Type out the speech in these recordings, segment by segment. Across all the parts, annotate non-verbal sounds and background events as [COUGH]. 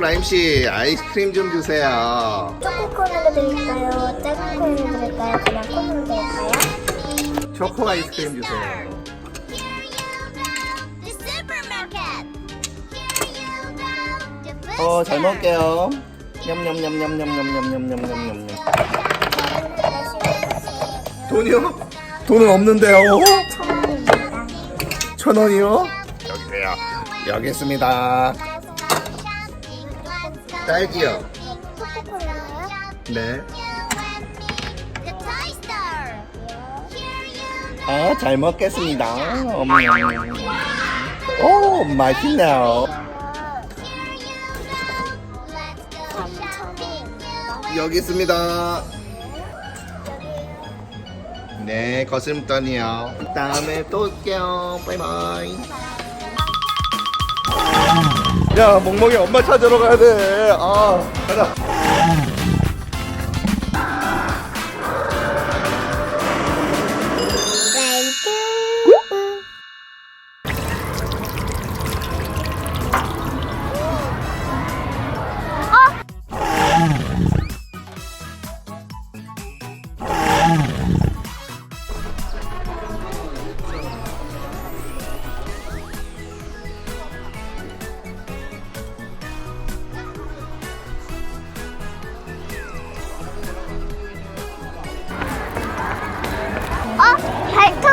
라임씨 아이스크림 좀 주세요 초코콘으로 드릴까요? 작은 콘으로 드릴까요? 그냥 콘으로 드릴까요? 초코 아이스크림 주세요 어 잘 먹을게요 냠냠냠냠냠냠냠냠냠냠냠 돈이요? 돈은 없는데요 천원입니다. 천 원이요? 여기세요 여기 있습니다 딸기요? 네 아, 잘 먹겠습니다. 음. 오, 맛있네요. 여기 있습니다. 네, 거슴돈이요. 다음에 또 올게요. 바이바이. 야, 멍멍이 엄마 찾으러 가야 돼. 아, 가자.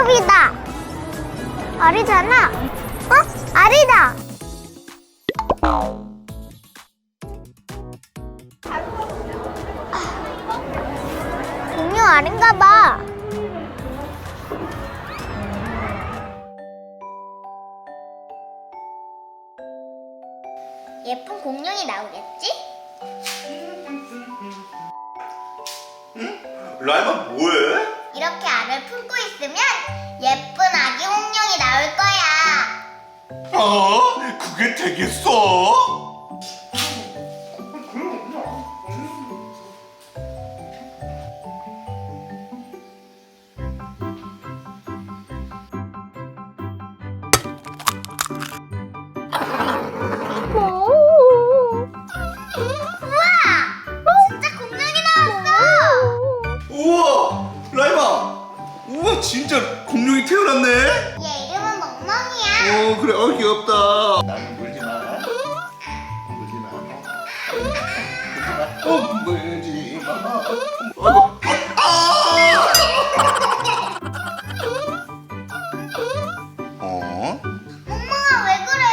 어? 발톱이다. 알이잖아. 어? 알이다. 공룡 알인가 봐. 예쁜 공룡이 나오겠지? 라이마 뭐해? 이렇게 알을 품고 있으면 예쁜 아기 홍룡이 나올 거야. 어? 그게 되겠어? 태어났네? 얘 이름은 멍멍이야. 어 그래 어 귀엽다 나는 물지 마 물지 마 어, 물지 마 어, 어? 멍멍아 왜 그래?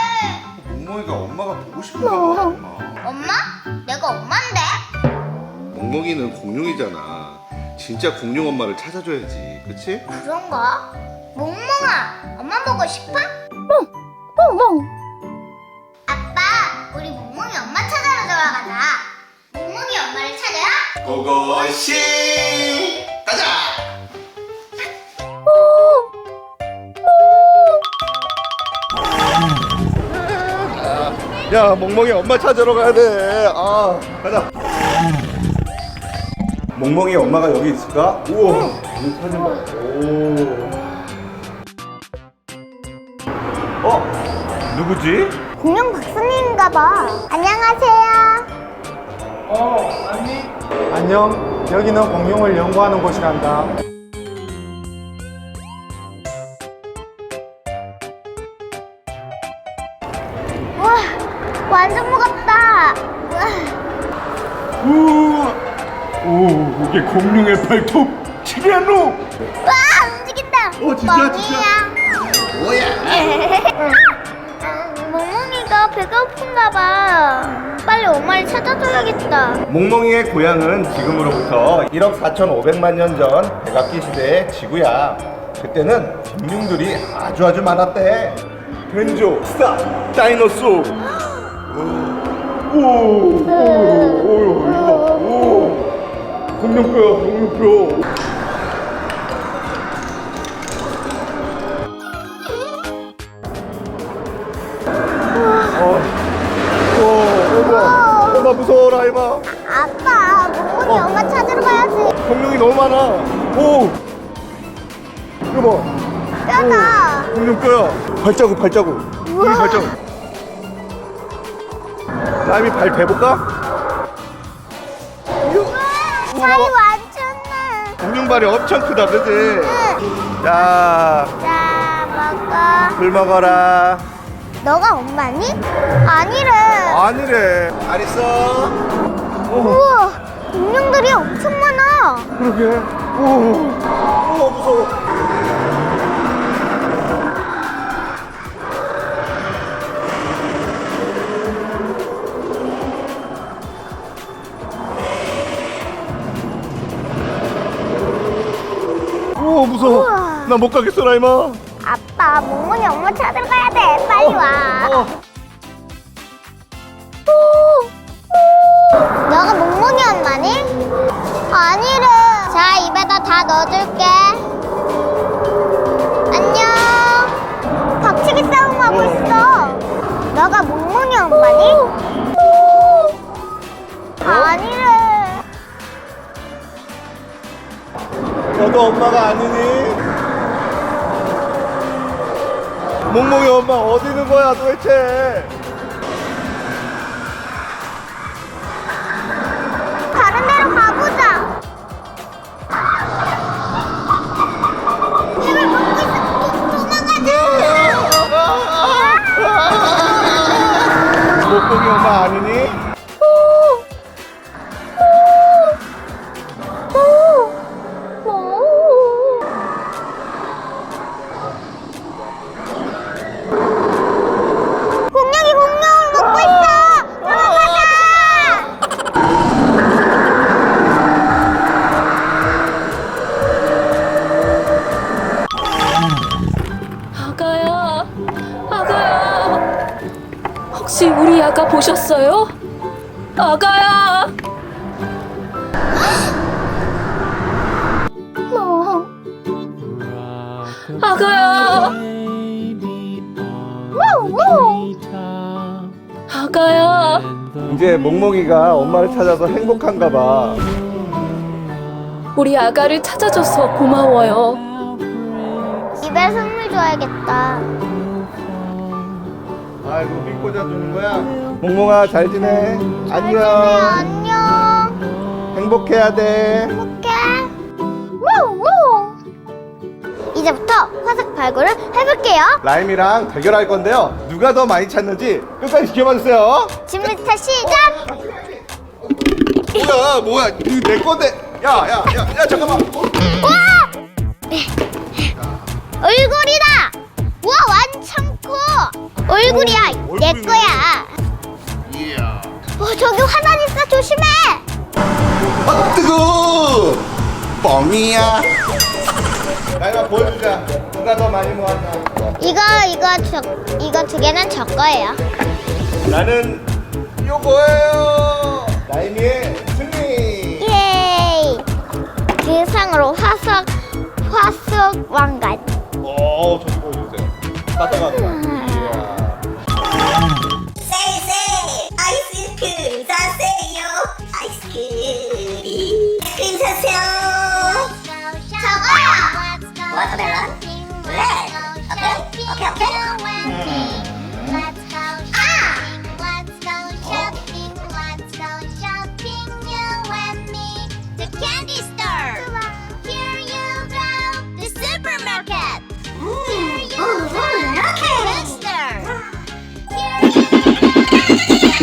멍멍이가 엄마가 보고 싶은가 봐 엄마 엄마? 내가 엄마인데? 멍멍이는 공룡이잖아 진짜 공룡 엄마를 찾아줘야지 그치? 그런가? 멍멍아, 엄마 보고 싶어? 멍멍 아빠, 우리 멍멍이 엄마 찾아러 들어가자. 멍멍이 엄마를 찾으러? 고고씨 가자 야 멍멍이 엄마 찾으러 가야 돼 아 가자 멍멍이 엄마가 여기 있을까? 우와 이 사진 봐 오. 어? 누구지? 공룡 박사님인가 봐. 안녕하세요. 안녕. 여기는 공룡을 연구하는 곳이란다. 와, 완전 무겁다. 우와. 오, 이게 공룡의 발톱 티라노. 와, 움직인다. 어, 진짜, 진짜. 뭐야? 멍멍이가 배가 고픈가 봐. 빨리 엄마를 찾아줘야겠다. 몽몽이의 고향은 지금으로부터 1억 4,500만 년 전 백악기 시대의 지구야. 그때는 공룡들이 아주 아주 많았대. 벤조, 스타, 다이노소. 오, 오, 오, 이거, 오. 공룡뼈야, 공룡뼈. 발자국, 발자국. 공룡 발자국. 라임이 발 대볼까? 살이 완전해. 공룡발이 엄청 크다, 그지? 자, 자, 먹어. 물 먹어라. 너가 엄마니? 아니래. 아니래. 잘 있어. 우와, 공룡들이 엄청 많아. 그러게. 오, 오 무서워. 나 못 가겠어 라이마. 아빠, 몽몽이 엄마 찾으러 가야 돼. 빨리 와. 어. 너가 몽몽이 엄마니? 아니래. 자, 입에다 다 넣어줄게. 안녕. 박치기 싸움 하고 어. 있어. 너가 몽몽이 엄마니? 아니래. 너도 엄마가 아니니? 몽몽이 엄마 어디 있는 거야 도대체? 보셨어요? 아가야. 어, 아가야, 아가야. 이제 몽몽이가 엄마를 찾아서 행복한가 봐. 우리 아가를 찾아줘서 고마워요. 집에 선물 줘야겠다. 아이고 비 꽂아주는 거야. 몽몽아 잘 지내. 안녕. 안녕. 행복해야 돼. 행복해. 이제부터 화석 발굴을 해볼게요. 라임이랑 대결할 건데요. 누가 더 많이 찾는지 끝까지 지켜봐 주세요. 지금부터 시작. 뭐야 뭐야 이거 내 건데. 야야야 야, 야, 잠깐만. 와! 얼굴 저기 화단 있어 조심해. 아 뜨거. 뻥이야. 라임아 보여주자. 누가 더 많이 모았나. 이거 이거 저 이거 두 개는 저 거예요. 나는 요거예요. 라임이의 승리. 예이. 그 상으로 화석 화석 왕관.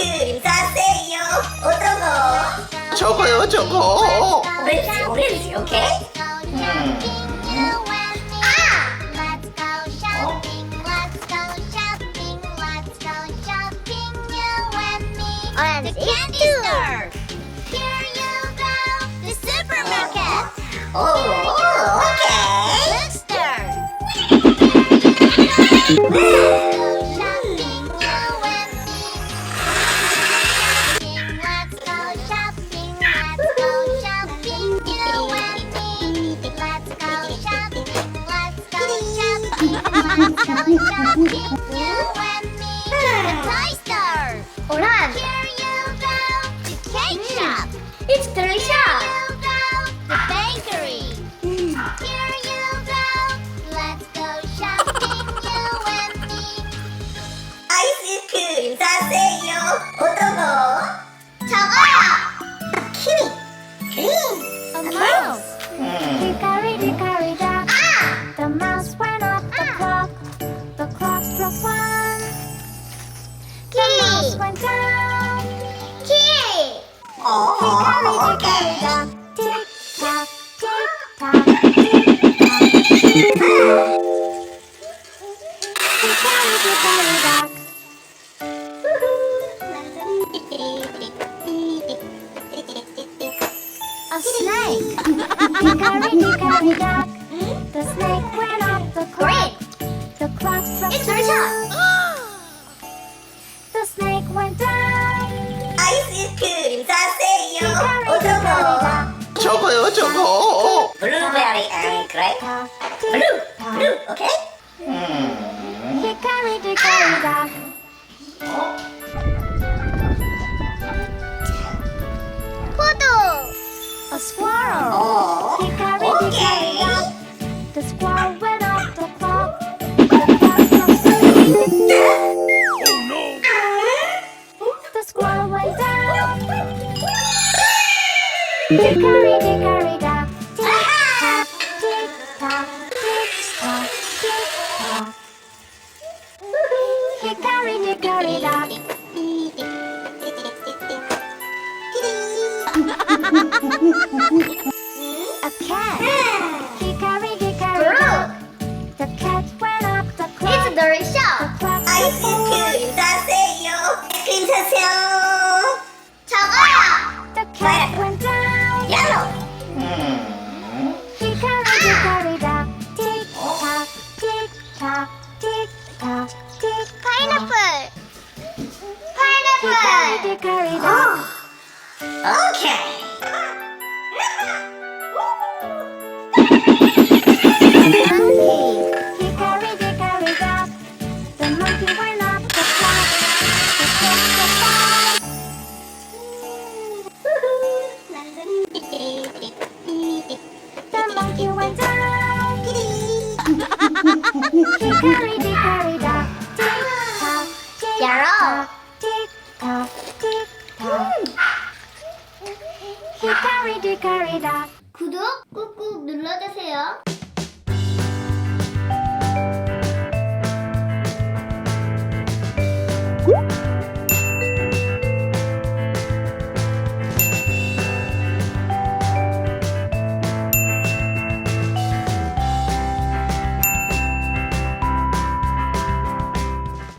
아이스크림 사세요 어떤 거? 저거요 저거. 오렌지 오렌지 오케이 The 아이스크림 사세요. 어떤 거? 저거요. 키위. 그린. A mouse. Hickory dickory dock, 아. the mouse went up the clock. The clock struck one. The mouse 키. went down. 키. 어, Hickory dickory 오케이. dock, tick tock, tick tock, [LAUGHS] tick tock. Hickory dickory dock. The snake went up the clock. The clock struck It's two. delicious. The snake went down. 아이스크림 사세요. Hickory 어떤 dickory 거? dock. 저거요, 저거. 블루베리 앤 그레이프. Tock, 블루. tick tock. 블루. 오케이? Hickory dickory dock. 포도. A squirrel. 어. Hickory 오케이. dickory dock. The squirrel went up the clock. The clock struck three. The squirrel went down. Hickory dickory 사세요. 저거요. The cat went down. 옐로우. Hickory dickory dock. Tick tock, tick tock, tick tock, tick tock. 파인애플. 파인애플. 오케이. Dock. 구독 꾹꾹 눌러주세요.